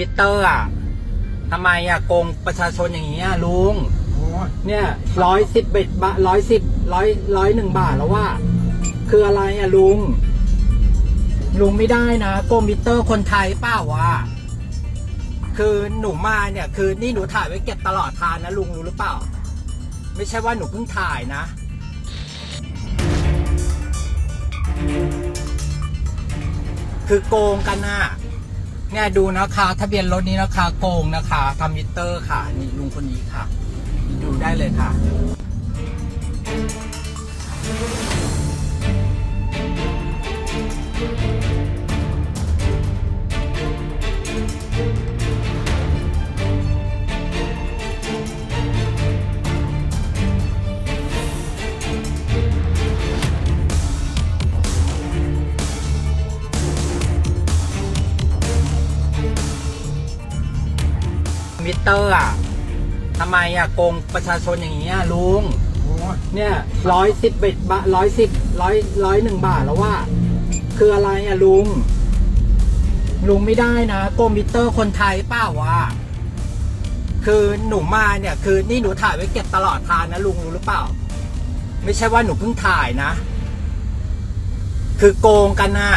มิเตอร์อะทำไมอะโกงประชาชนอย่างนี้อะลุง โอ้ยเนี่ยร้อยสิบเอ็ดบาทร้อยสิบร้อยร้อยหนึ่งบาทแล้วว่า คืออะไรอะลุง ลุงไม่ได้นะโกงมิเตอร์คนไทยเปล่าวะคือหนูมาเนี่ย คือนี่หนูถ่ายไว้เก็บตลอดทางนะลุงรู้หรือเปล่า ไม่ใช่ว่าหนูเพิ่งถ่ายนะ คือโกงกันน่ะ เนี่ยดูนะคะทะเบียนรถนี้นะคะ โกงนะคะทำมิเตอร์ค่ะ นี่ลุงคนนี้ค่ะ ดูได้เลยค่ะ เตอร์อะทำไมอะโกงประชาชนอย่างนี้อะลุง โอ้ยเนี่ยร้อยสิบเอ็ดบาทร้อยสิบร้อยร้อยหนึ่งบาทแล้วว่า คืออะไรอะลุง ลุงไม่ได้นะโกงมิเตอร์คนไทยเปล่าวะคือหนูมาเนี่ย คือนี่หนูถ่ายไว้เก็บตลอดทางนะลุงรู้หรือเปล่า ไม่ใช่ว่าหนูเพิ่งถ่ายนะ คือโกงกันน่ะ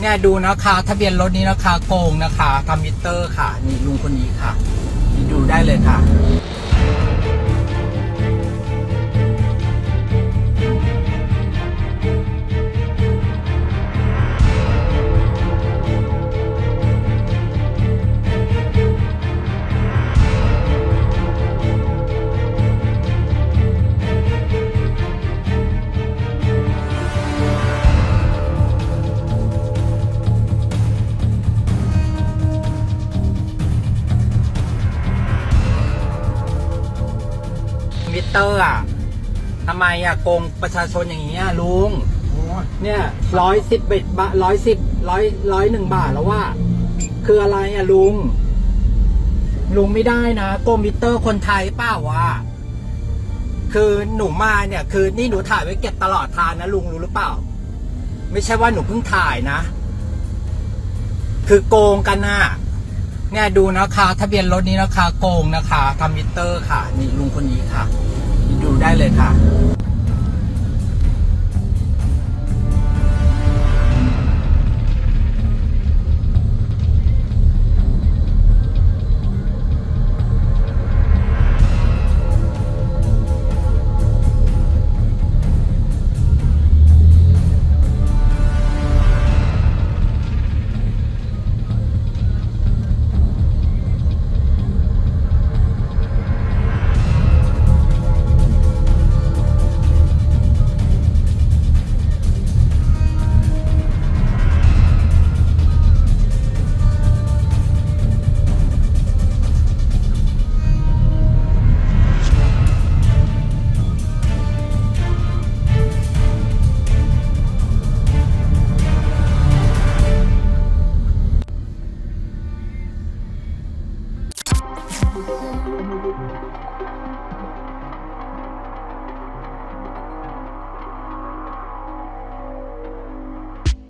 เนี่ยดูนะคะ ทะเบียนรถนี้นะคะ โกงนะคะทำมิเตอร์ค่ะ นี่ลุงคนนี้ค่ะดูได้เลยค่ะ มิเตอร์อะทำไมอะโกงประชาชนอย่างนี้อะลุง โอ้ยเนี่ยร้อยสิบเอ็ดบาทร้อยสิบร้อยร้อยหนึ่งบาทแล้วว่า คืออะไรอะลุง ลุงไม่ได้นะโกงมิเตอร์คนไทยเปล่าวะคือหนูมาเนี่ย คือนี่หนูถ่ายไว้เก็บตลอดทางนะลุงรู้หรือเปล่า ไม่ใช่ว่าหนูเพิ่งถ่ายนะ คือโกงกันน่ะ เนี่ยดูนะคะทะเบียนรถนี้นะคะ โกงนะคะทำมิเตอร์ค่ะ นี่ลุงคนนี้ค่ะ ดูได้เลยค่ะ